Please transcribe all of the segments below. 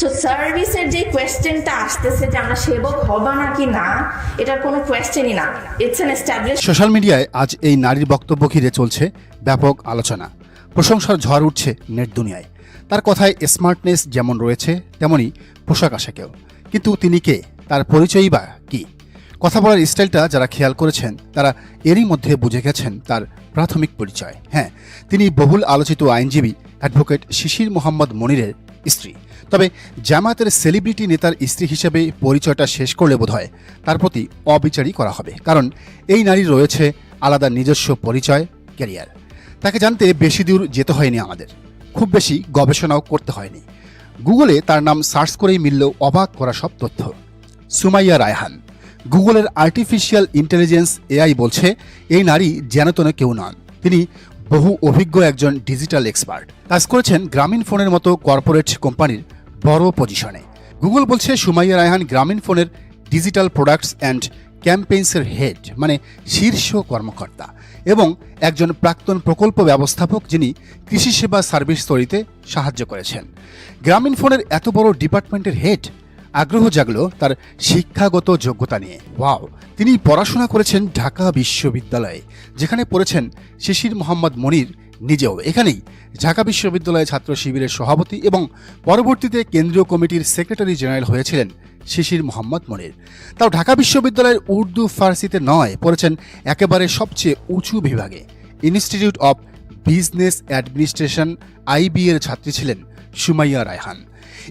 তো সার্ভিসের যে কোয়েশ্চেনটা আসতেছে যে আমরা সেবক হবা নাকি না, এটার কোনো কোয়েশ্চেনই না। ইটস এন এস্টাবলিশ সোশ্যাল মিডিয়ায় আজ এই নারীর বক্তব্য ঘিরে চলছে ব্যাপক আলোচনা। প্রশংসার ঝড় উঠছে নেট দুনিয়ায়। তার কথায় স্মার্টনেস যেমন রয়েছে, তেমনি পোশাক আশাকেও কিন্তু তিনি কে? তার পরিচয়ই বা কি? কথা বলার স্টাইলটা যারা খেয়াল করেছেন, তারা এরই মধ্যে বুঝে গেছেন তার প্রাথমিক পরিচয়। হ্যাঁ তিনি বহুল আলোচিত আইনজীবী অ্যাডভোকেট শিশির মোহাম্মদ মনিরের স্ত্রী। তবে জামায়াতের সেলিব্রিটি নেতার স্ত্রী হিসেবে পরিচয়টা শেষ করলে বোধহয় তার প্রতি অবিচারই করা হবে। কারণ এই নারীর রয়েছে আলাদা নিজস্ব পরিচয়, ক্যারিয়ার। তাকে জানতে বেশি দূর যেতে হয়নি আমাদের। খুব বেশি গবেষণাও করতে হয়নি। গুগলে তার নাম সার্চ করেই মিলল অবাক করা সব তথ্য। সুমাইয়া রায়হান, গুগলের আর্টিফিশিয়াল ইন্টেলিজেন্স এআই বলছে, এই নারী যেন তেন কেউ নন। তিনি বহু অভিজ্ঞ একজন ডিজিটাল এক্সপার্ট কাজ করেছেন গ্রামীণ ফোনের মতো কর্পোরেট কোম্পানির বড় পজিশনে গুগল বলছে, সুমাইয়া রায়হান গ্রামীণ ফোনের ডিজিটাল প্রোডাক্টস অ্যান্ড ক্যাম্পেইনসের হেড মানে শীর্ষ কর্মকর্তা, এবং একজন প্রাক্তন প্রকল্প ব্যবস্থাপক যিনি কৃষি সেবা সার্ভিস তৈরিতে সাহায্য করেছেন। গ্রামীণ ফোনের এত বড় ডিপার্টমেন্টের হেড আগ্রহ জাগলো তার শিক্ষাগত যোগ্যতা নিয়ে। ওয়াও তিনি পড়াশোনা করেছেন ঢাকা বিশ্ববিদ্যালয়ে যেখানে পড়েছেন শিশির মোহাম্মদ মনির নিজেও। এখানেই ঢাকা বিশ্ববিদ্যালয়ে ছাত্র শিবিরের সভাপতি এবং পরবর্তীতে কেন্দ্রীয় কমিটির সেক্রেটারি জেনারেল হয়েছিলেন শিশির মোহাম্মদ মনির। তাও ঢাকা বিশ্ববিদ্যালয়ের উর্দু ফার্সিতে নয় পড়েছেন একেবারে সবচেয়ে উঁচু বিভাগে। Institute of business administration IB এর ছাত্রী ছিলেন সুমাইয়া রায়হান।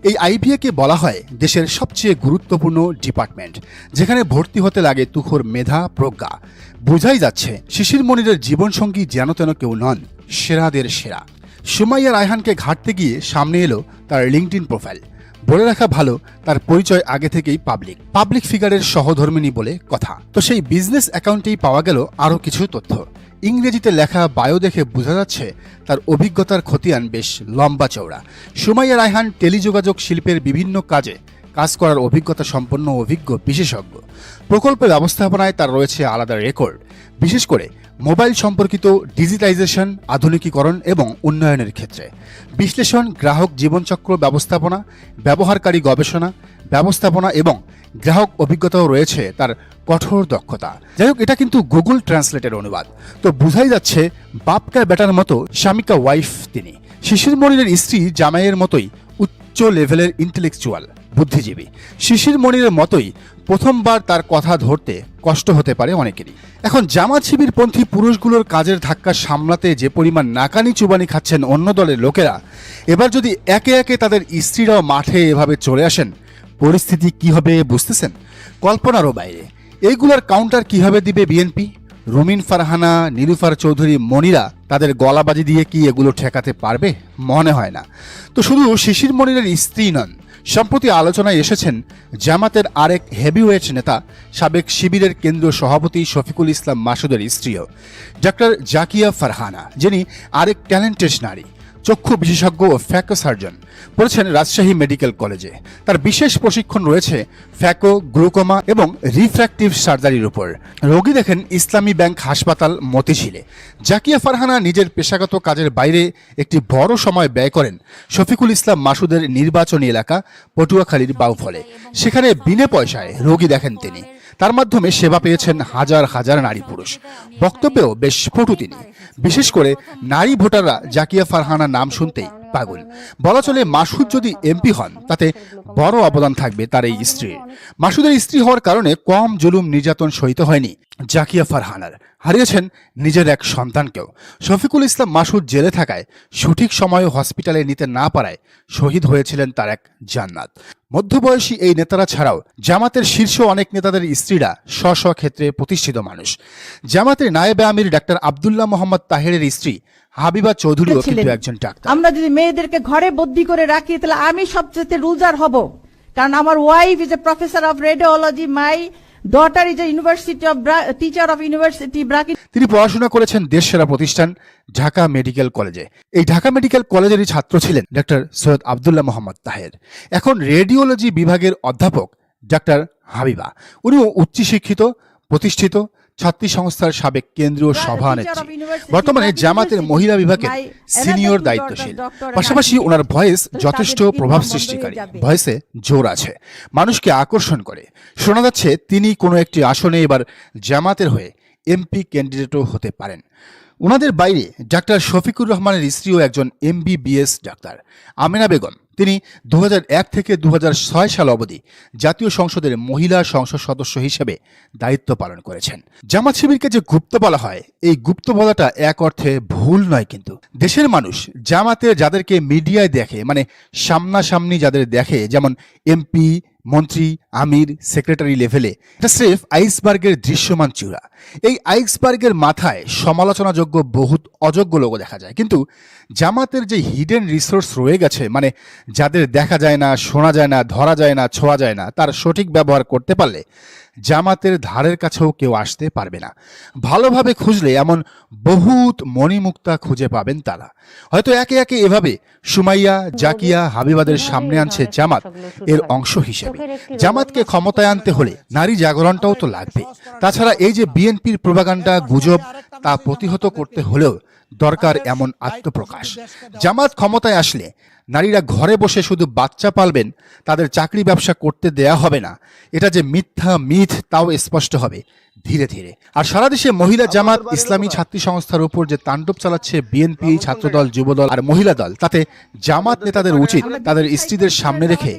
এই আইবিএকে বলা হয় দেশের সবচেয়ে গুরুত্বপূর্ণ ডিপার্টমেন্ট, যেখানে ভর্তি হতে লাগে তুখোর মেধা, প্রজ্ঞা। বোঝাই যাচ্ছে, শিশির মনিরের জীবনসঙ্গী যেন তেন কেউ নন, সেরাদের সেরা। সুমাইয়া রায়হানকে ঘাটতে গিয়ে সামনে এলো তার লিঙ্কডিন প্রোফাইল। বলে রাখা ভালো, তার পরিচয় আগে থেকেই পাবলিক পাবলিক ফিগারের সহধর্মিনী বলে কথা। তো সেই বিজনেস অ্যাকাউন্টেই পাওয়া গেল আরও কিছু তথ্য। ইংরেজিতে লেখা বায়ো দেখে বোঝা যাচ্ছে তার অভিজ্ঞতার খতিয়ান বেশ লম্বা চওড়া। সুমাইয়া রায়হান টেলিযোগাযোগ শিল্পের বিভিন্ন কাজে কাজ করার অভিজ্ঞতা সম্পন্ন অভিজ্ঞ বিশেষজ্ঞ। প্রকল্প ব্যবস্থাপনায় তার রয়েছে আলাদা রেকর্ড। বিশেষ করে মোবাইল সম্পর্কিত ডিজিটাইজেশন, আধুনিকীকরণ এবং উন্নয়নের ক্ষেত্রে। বিশ্লেষণ, গ্রাহক জীবনচক্র ব্যবস্থাপনা, ব্যবহারকারী গবেষণা, ব্যবস্থাপনা এবং গ্রাহক অভিজ্ঞতাও রয়েছে তার কঠোর দক্ষতা। যাই হোক এটা কিন্তু গুগল ট্রান্সলেটের অনুবাদ। তো বোঝাই যাচ্ছে বাপকা বেটার মতো স্বামিকা ওয়াইফ তিনি। শিশির মনিরের স্ত্রী জামাইয়ের মতোই উচ্চ লেভেলের ইন্টেলেকচুয়াল, বুদ্ধিজীবী। শিশির মনিরের মতোই প্রথমবার তার কথা ধরতে কষ্ট হতে পারে অনেকেরই। এখন জামাত শিবিরপন্থী পুরুষগুলোর কাজের ধাক্কা সামলাতে যে পরিমাণ নাকানি চুবানি খাচ্ছেন অন্য দলের লোকেরা, এবার যদি একে একে তাদের স্ত্রীরাও মাঠে এভাবে চলে আসেন পরিস্থিতি কি হবে বুঝতেছেন? কল্পনারও বাইরে। এইগুলোর কাউন্টার কীভাবে দিবে বিএনপি রুমিন ফারহানা নীলুফার চৌধুরী মনিরা তাদের গলাবাজি দিয়ে কি এগুলো ঠেকাতে পারবে? মনে হয় না। তো শুধু শিশির মনিরের স্ত্রী নন, সম্প্রতি আলোচনায় এসেছেন জামাতের আরেক হেভিওয়েট নেতা, সাবেক শিবিরের কেন্দ্রীয় সভাপতি শফিকুল ইসলাম মাসুদের স্ত্রীও ডক্টর জাকিয়া ফারহানা, যিনি আরেক ট্যালেন্টেড নারী। চক্ষু বিশেষজ্ঞ ও ফ্যাকো সার্জন পড়েছেন রাজশাহী মেডিকেল কলেজে। তার বিশেষ প্রশিক্ষণ রয়েছে ফ্যাকো, গ্লুকোমা এবং রিফ্র্যাক্টিভ সার্জারির উপর। রোগী দেখেন ইসলামী ব্যাংক হাসপাতাল মতিঝিলে। জাকিয়া ফারহানা নিজের পেশাগত কাজের বাইরে একটি বড় সময় ব্যয় করেন শফিকুল ইসলাম মাসুদের নির্বাচনী এলাকা পটুয়াখালীর বাউফলে। সেখানে বিনে পয়সায় রোগী দেখেন তিনি। তার মাধ্যমে সেবা পেয়েছেন হাজার হাজার নারী পুরুষ। বক্তব্যেও বেশ পটু তিনি। বিশেষ করে নারী ভোটাররা জাকিয়া ফারহানা নাম শুনতেই পাগল। বলা চলে মাসুদ যদি এমপি হন, তাতে বড় অবদান থাকবে তার এই স্ত্রীর। মাসুদের স্ত্রী হওয়ার কারণে কম জুলুম নির্যাতন সহিত হয়নি জাকিয়া ফারহানার। হারিয়েছেন নিজের এক সন্তানকেও। শফিকুল ইসলাম মাসুদ জেলে থাকায় সঠিক সময়ে হসপিটালে নিতে না পারায় শহীদ হয়েছিলেন তার এক জান্নাত। মধ্যবয়সী এই নেতারা ছাড়াও জামাতের শীর্ষ অনেক নেতাদের স্ত্রীরা স্ব স্ব ক্ষেত্রে প্রতিষ্ঠিত মানুষ। জামাতের নায়েবে আমির ডাক্তার আবদুল্লাহ মোহাম্মদ তাহেরের স্ত্রী হাবিবা চৌধুরীও কিন্তু। একজন ডাক্তার। আমরা যদি মেয়েদেরকে ঘরে বদ্যি করে রাখি তাহলে আমি সবচেয়ে রুজার হব। কারণ আমার wife is a professor of radiology my daughter is a university of teacher of university ব্রাকি তিনি পড়াশোনা করেছেন দেশ সেরা প্রতিষ্ঠান ঢাকা মেডিকেল কলেজে। এই ঢাকা মেডিকেল কলেজেরই ছাত্র ছিলেন ডক্টর সৈয়দ আবদুল্লাহ মোহাম্মদ তাহের। এখন রেডিওলজি বিভাগের অধ্যাপক ডাক্তার হাবিবা। উনিও উচ্চশিক্ষিত প্রতিষ্ঠিত ছাত্রী সংস্থার সাবেক কেন্দ্রীয় সভা সভানেত্রী বর্তমানে জামাতের মহিলা বিভাগের সিনিয়র দায়িত্বশীল। পাশাপাশি ওনার ভয়েস যথেষ্ট প্রভাব সৃষ্টিকারী ভয়েসে জোর আছে। মানুষকে আকর্ষণ করে। শোনা যাচ্ছে তিনি কোনো একটি আসনে এবার জামাতের হয়ে এমপি ক্যান্ডিডেটও হতে পারেন। ওনাদের বাইরে ডাক্তার শফিকুর রহমানের স্ত্রীও একজন এমবিবিএস ডাক্তার। আমিনা বেগম, তিনি দু হাজার এক থেকে দু হাজার ছয় সাল অবধি জাতীয় সংসদের মহিলা সংসদ সদস্য হিসেবে দায়িত্ব পালন করেছেন। জামাত শিবিরকে যে গুপ্ত বলা হয়, এই গুপ্ত বলাটা এক অর্থে ভুল নয় কিন্তু। দেশের মানুষ জামাতে যাদেরকে মিডিয়ায় দেখে মানে সামনাসামনি যাদের দেখে, যেমন এমপি মন্ত্রী, আমির সেক্রেটারি লেভেলে এটা স্রেফ আইসবার্গের দৃশ্যমান চূড়া। এই আইসবার্গের মাথায় সমালোচনাযোগ্য বহুত অযোগ্য লোক দেখা যায়। কিন্তু জামাতের যে হিডেন রিসোর্স রয়ে গেছে মানে যাদের দেখা যায় না, শোনা যায় না, ধরা যায় না, ছোঁয়া যায় না, তার সঠিক ব্যবহার করতে পারলে জামাতের ধারের কাছেও কেউ আসতে পারবে না। ভালোভাবে খুঁজলে এমন বহুত মণিমুক্তা খুঁজে পাবেন তারা। হয়তো একে একে এভাবে সুমাইয়া, জাকিয়া, হাবিবাদের সামনে আনছে জামাত এর অংশ হিসেবে। জামাতকে ক্ষমতায় আনতে হলে নারী জাগরণটাও তো লাগবে। তাছাড়া এই যে বিএনপির প্রভাগান্ডা গুজব, তা প্রতিহত করতে হলেও দরকার এমন আত্মপ্রকাশ। জামাত ক্ষমতায় আসলে নারীরা ঘরে বসে শুধু বাচ্চা পালবেন তাদের চাকরি ব্যবসা করতে দেয়া হবে না। এটা যে মিথ্যা মিথ তাও স্পষ্ট হবে ধীরে ধীরে। আর সারা দেশে মহিলা জামাত ইসলামী ছাত্রী সংস্থার উপর যে তাণ্ডব চালাচ্ছে বিএনপি ছাত্রদল যুবদল আর মহিলা দল তাতে জামাত নেতাদের উচিত তাদের স্ত্রীদের সামনে রেখে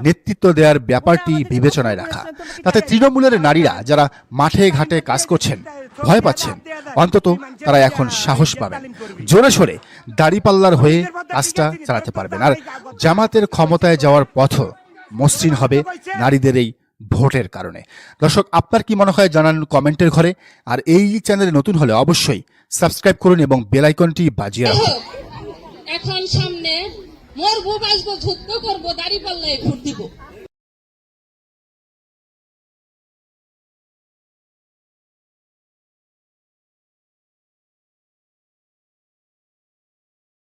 নেতৃত্ব দেওয়ার ব্যাপারটি বিবেচনায় রাখা। তাতে তৃণমূলের নারীরা যারা মাঠে ঘাটে কাজ করছেন ভয় পাচ্ছেন। অন্তত তারা এখন সাহস পাবেন। জোরে সোরে দাড়িপাল্লার হয়ে কাজটা চালাতে পারবেন। আর জামাতের ক্ষমতায় যাওয়ার পথ মসৃণ হবে নারীদের এই ভোটের কারণে। দর্শক, আপনার কি মনে হয় জানান কমেন্টের ঘরে। আর এই চ্যানেলে নতুন হলে অবশ্যই সাবস্ক্রাইব করুন এবং বেলাইকনটি বাজিয়ে রাখুন। এখন সামনে মরবো, বাঁচবো যুদ্ধ করব দাড়ি পাল্লায় ভোট দিব।